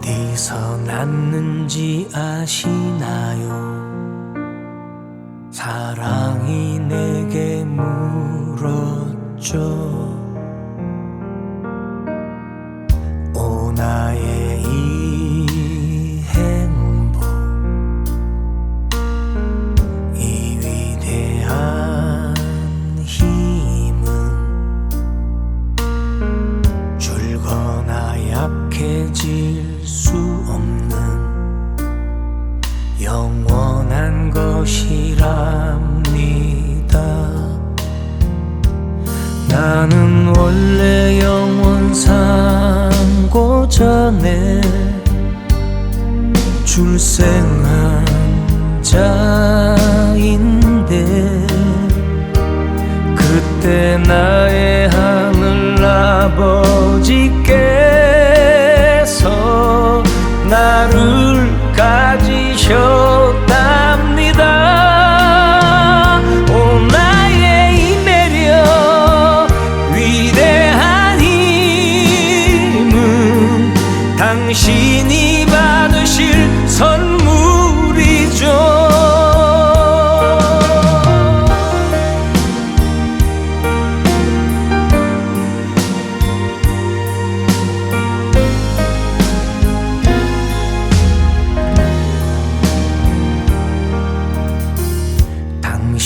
어디서 났는지 아시나요? 사랑이 내게 물었죠. 영원한 것이랍니다. 나는 원래 영원 삼고 전에 출생한 자인데 그때 나의 하늘 아버지께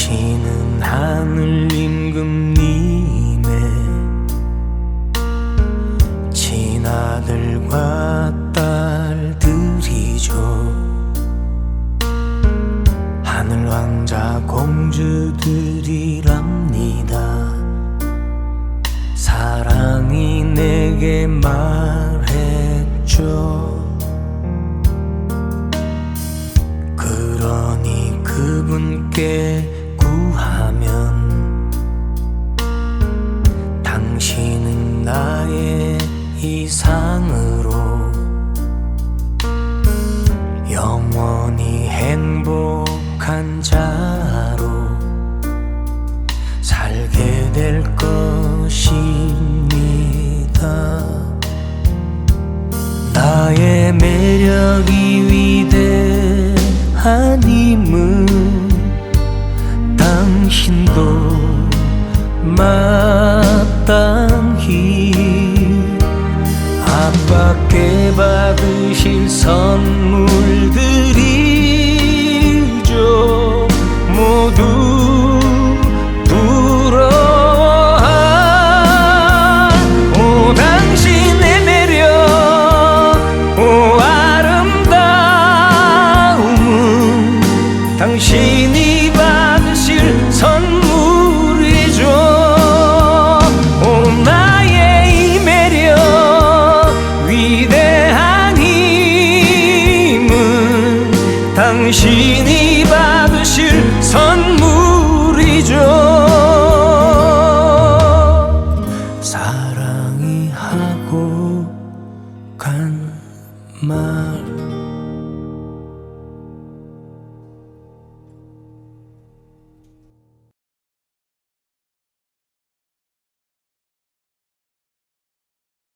당신은 하늘 임금님의 친아들과 딸들이죠. 하늘 왕자 공주들이랍니다. 사랑이 내게 말했죠. 그러니 그분께 될 것입니다. 나의 매력이 위대한 힘은 당신도 마땅히 아빠께 받으실 선물 당신이 받으실 선물이죠. 오 나의 이 매력 위대한 힘은 당신이 받으실 선물